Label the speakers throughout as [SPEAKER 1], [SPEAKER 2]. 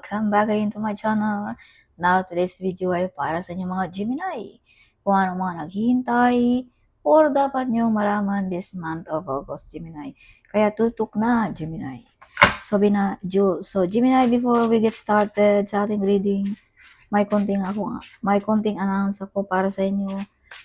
[SPEAKER 1] Welcome back again to my channel. Now, today's video ay para sa inyo mga Gemini. Kung ano mga naghihintay or dapat nyo malaman this month of August, Gemini. Kaya tutok na, Gemini. So, bina, so Gemini, before we get started sa ating reading, may konting ako, may konting announce ako para sa inyo.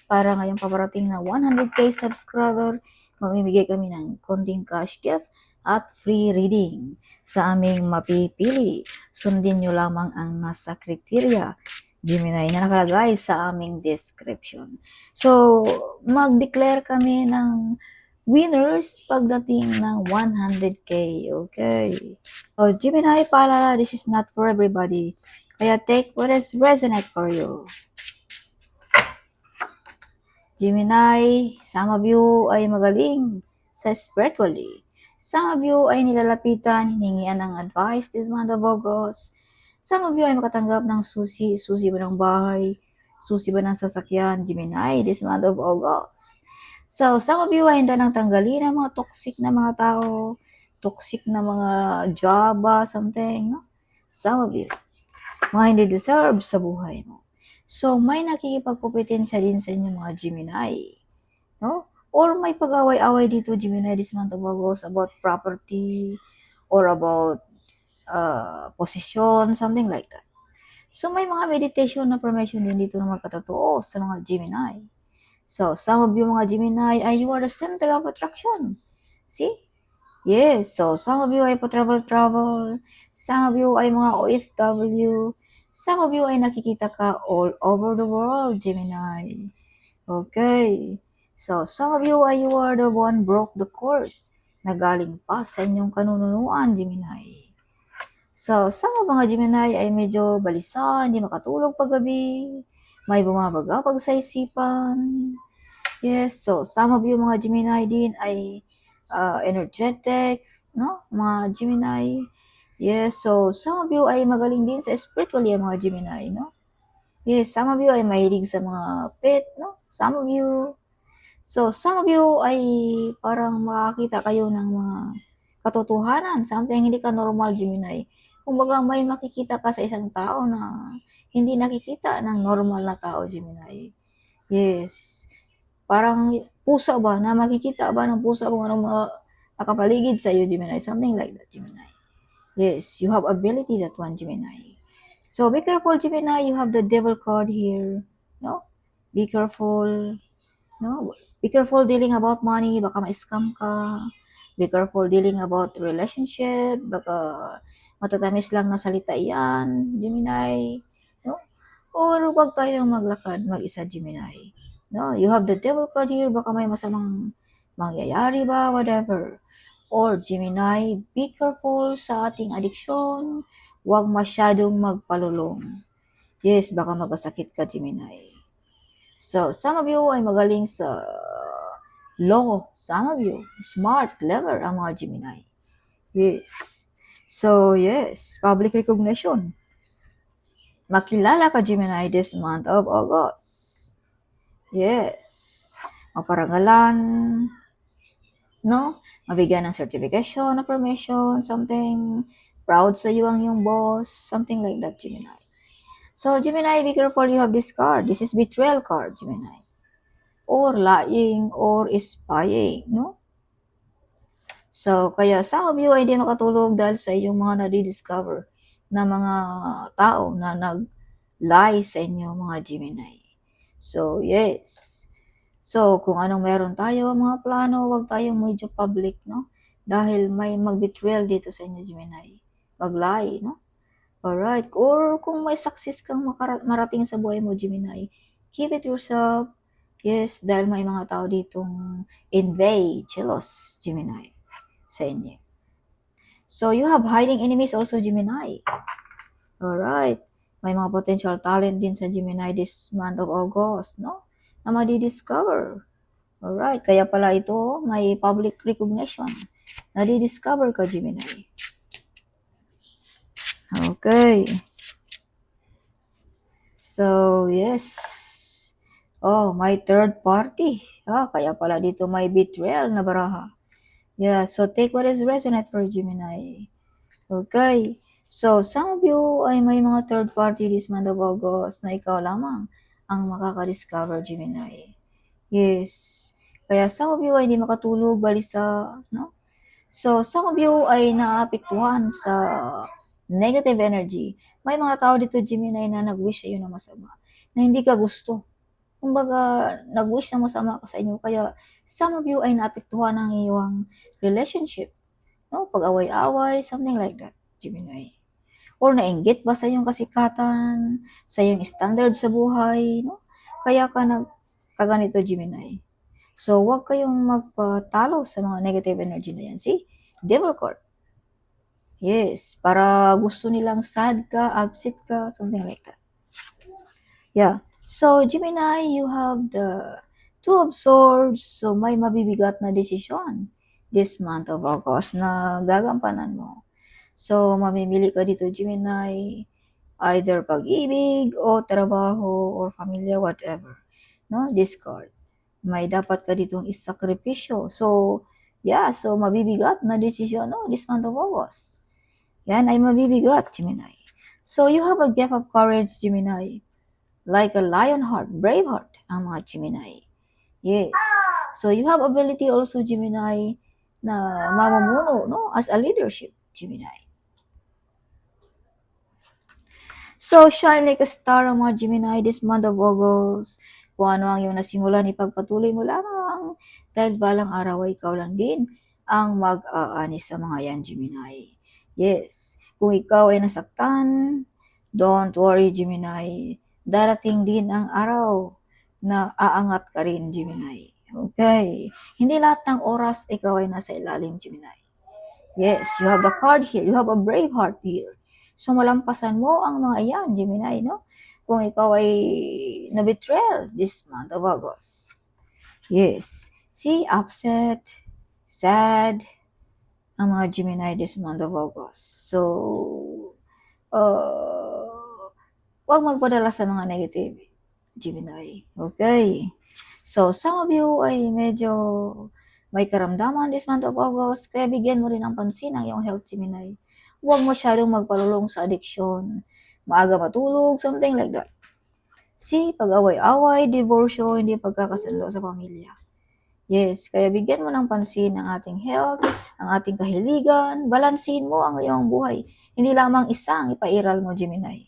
[SPEAKER 1] Para ngayong paparating na 100k subscriber, mamimigay kami ng konting cash gift at free reading sa aming mapipili. Sundin nyo lamang ang nasa criteria Gemini na nakalagay sa aming description. So, mag-declare kami ng winners pagdating ng 100k. Okay. So, Gemini pala, this is not for everybody. Kaya take what is resonate for you. Gemini, some of you ay magaling sa spiritually. Some of you ay nilalapitan, hiningian ng advice this month of August. Some of you ay makatanggap ng susi, susi ba ng bahay, susi ba ng sasakyan, Gemini, this month of August. So, some of you ay handa nang tanggalin ang mga toxic na mga tao, toxic na mga job, ah, something, no? Some of you, mga hindi deserve sa buhay mo. So, may nakikipagkumpetensya din sa inyo mga Gemini, no? Or may pag-away-away dito, of August about property or about uh, position, something like that. So, may mga meditation na formation din dito na magkatotoo sa mga Gemini. So, some of you mga Gemini ay you are the center of attraction. See? Yes. So, some of you ay pa-travel-travel. Some of you ay mga OFW. Some of you ay nakikita ka all over the world, Gemini. Okay. So, some of you you are the one broke the course na galing pa sa inyong kanununuan, Gemini. So, some of mga Gemini ay medyo balisa, hindi makatulog paggabi, may bumabagapag sa isipan. Yes, so some of you mga Gemini din ay uh, energetic, no? Mga Gemini. Yes, so some of you ay magaling din sa spiritually ang mga Gemini, no? Yes, some of you ay mahilig sa mga pet, no? Some of you. So, some of you ay parang makakita kayo ng mga katotohanan, something hindi ka normal Gemini. Kumbaga may makikita ka sa isang tao na hindi nakikita ng normal na tao Gemini. Yes. Parang pusa ba na makikita ba ng pusa kung anong mga nakapaligid sa iyo Gemini, something like that Gemini. Yes, you have ability that one Gemini. So be careful Gemini, you have the devil card here, no? Be careful. No, be careful dealing about money, baka ma-scam ka. Be careful dealing about relationship, baka matatamis lang na salita yan, Gemini. No? Or wag tayong maglakad mag-isa, Gemini. No, you have the devil card here, baka may masamang mangyayari ba, whatever. Or Gemini, be careful sa ating addiction, wag masyadong magpalulong. Yes, baka magkasakit ka, Gemini. So, some of you ay magaling sa law. Some of you, smart, clever ang mga Gemini. Yes. So, yes, public recognition. Makilala ka, Gemini, this month of August. Yes. Maparangalan, no? Mabigyan ng certification, affirmation, something. Proud sa iyo ang yung boss, something like that, Gemini. So, Gemini, be careful you have this card. This is betrayal card, Gemini. Or lying or spying, no? So, kaya some of you ay hindi makatulog dahil sa inyong mga nadi-discover na mga tao na nag-lie sa inyo, mga Gemini. So, yes. So, kung anong meron tayo, mga plano, wag tayong medyo public, no? Dahil may mag-betrayal dito sa inyo, Gemini. Mag-lie, no? Alright. Or kung may success kang marating sa buhay mo, Gemini, keep it yourself. Yes, dahil may mga tao ditong invade, jealous, Gemini, sa inyo. So, you have hiding enemies also, Gemini. Alright. May mga potential talent din sa Gemini this month of August, no? Na madi-discover. Alright. Kaya pala ito, may public recognition. Nadi-discover ka, Gemini. Okay. So, yes. Oh, may third party. Ah, kaya pala dito may betrayal na baraha. Yeah, so take what is resonate for Gemini. Okay. So, some of you ay may mga third party this month of August na ikaw lamang ang makaka-discover, Gemini. Yes. Kaya some of you ay hindi makatulog, balisa, no? So, some of you ay naapektuhan sa negative energy. May mga tao dito, Gemini, na nag-wish sa iyo na masama, na hindi ka gusto. Kumbaga, nag-wish na masama ka sa inyo. Kaya, some of you ay naapektuhan ng iyong relationship. No? Pag-away-away, something like that, Gemini. Or nainggit ba sa iyong kasikatan, sa iyong standard sa buhay, no? Kaya ka nag kaganito, Gemini. So, huwag kayong magpatalo sa mga negative energy na yan. See? Devil card. Yes, para gusto nilang sad ka, upset ka, something like that. Yeah. So, Gemini, you have the two of swords. So, may mabibigat na desisyon this month of August na gagampanan mo. So, mamimili ka dito, Gemini, either pag-ibig o trabaho or pamilya, whatever. No? Discard. May dapat ka ditong isakripisyo. So, yeah, so mabibigat na desisyon no, this month of August. Yan ay mabibigat, Gemini. So, you have a gift of courage, Gemini. Like a lion heart, brave heart, ang mga Gemini. Yes. So, you have ability also, Gemini, na mamumuno, no, as a leadership, Gemini. So, shine like a star ang mga Gemini this month of August. Kung ano ang iyong nasimulan, ipagpatuloy mo lamang. Dahil balang araw ay ikaw lang din ang mag-aani sa mga yan, Gemini. Yes. Kung ikaw ay nasaktan, don't worry, Gemini. Darating din ang araw na aangat ka rin, Gemini. Okay. Hindi lahat ng oras ikaw ay nasa ilalim, Gemini. Yes, you have the card here. You have a brave heart here. So, malampasan mo ang mga iyan, Gemini, no? Kung ikaw ay na-betrayal this month of August. Yes. See, upset, sad, ang mga Gemini this month of August. So, uh, huwag magpadala sa mga negative, Gemini. Okay. So, some of you ay medyo may karamdaman this month of August, kaya bigyan mo rin ng pansin ang iyong health, Gemini. Huwag masyadong magpalulong sa addiction. Maaga matulog, something like that. See, pag-away-away, divorcio, hindi pagkakasundo sa pamilya. Yes, kaya bigyan mo ng pansin ang ating health, ang ating kahiligan, balansin mo ang iyong buhay. Hindi lamang isang ipairal mo, Gemini.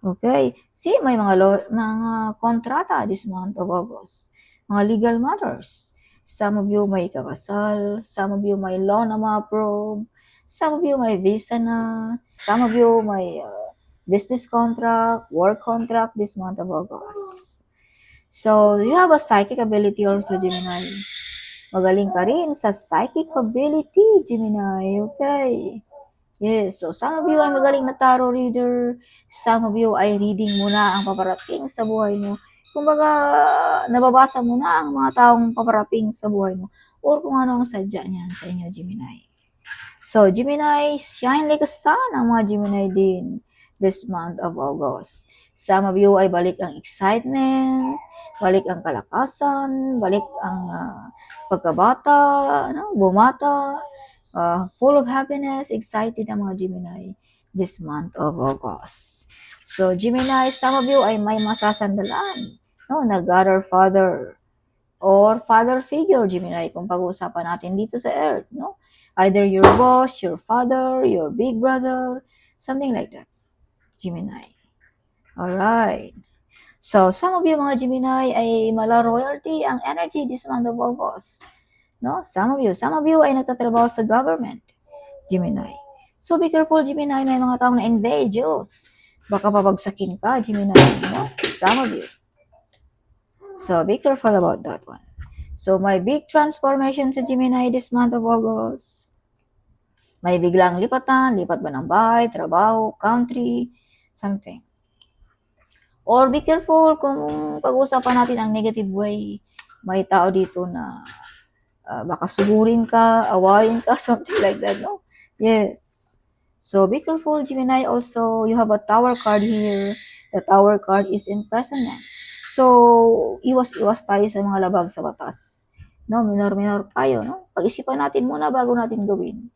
[SPEAKER 1] Okay? See, may mga, lo- mga kontrata this month of August. Mga legal matters. Some of you may kakasal, some of you may law na ma-approve, some of you may visa na, some of you may uh, business contract, work contract this month of August. So, you have a psychic ability also, Gemini. Magaling ka rin sa psychic ability, Gemini. Okay. Yes, so some of you ay magaling na tarot reader. Some of you ay reading muna ang paparating sa buhay mo. Kumbaga, nababasa mo na ang mga taong paparating sa buhay mo. Or kung ano ang sadya niyan sa inyo, Gemini. So, Gemini, shine like a sun ang mga Gemini din this month of August. Some of you ay balik ang excitement, balik ang kalakasan, balik ang uh, pagkabata, ano, bumata, uh, full of happiness, excited ang mga Gemini this month of August. So, Gemini, some of you ay may masasandalan, no, nag-other father or father figure, Gemini, kung pag-uusapan natin dito sa Earth, no? Either your boss, your father, your big brother, something like that. Gemini. Alright. So, some of you mga Gemini ay mala royalty ang energy this month of August. No? Some of you. Some of you ay nagtatrabaho sa government. Gemini. So, be careful, Gemini. May mga taong na-invade, Diyos. Baka pabagsakin ka, Gemini. No? Some of you. So, be careful about that one. So, may big transformation sa Gemini this month of August. May biglang lipatan, lipat ba ng bahay, trabaho, country, something. Or be careful kung pag-usapan natin ang negative way. May tao dito na uh, baka sugurin ka, awayin ka, something like that, no? Yes. So, be careful, Gemini. Also, you have a tower card here. The tower card is imprisonment. So, iwas-iwas tayo sa mga labag sa batas. No, minor-minor tayo, no? Pag-isipan natin muna bago natin gawin.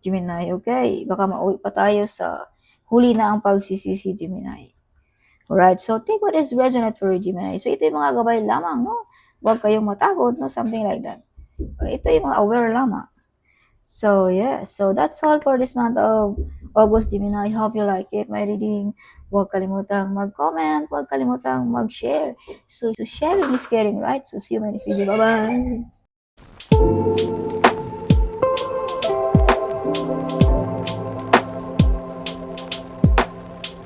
[SPEAKER 1] Gemini, okay? Baka mauwi pa tayo sa huli na ang pagsisisi, Gemini. Alright, so take what is resonant for you, Gemini. So ito yung mga gabay lamang, no? Huwag kayong matakot, no? Something like that. Ito yung mga aware lamang. So, yeah. So, that's all for this month of August, Gemini. I hope you like it, my reading. Huwag kalimutang mag-comment. Huwag kalimutang mag-share. So, so, sharing is caring, right? So, see you in my next video. Bye-bye!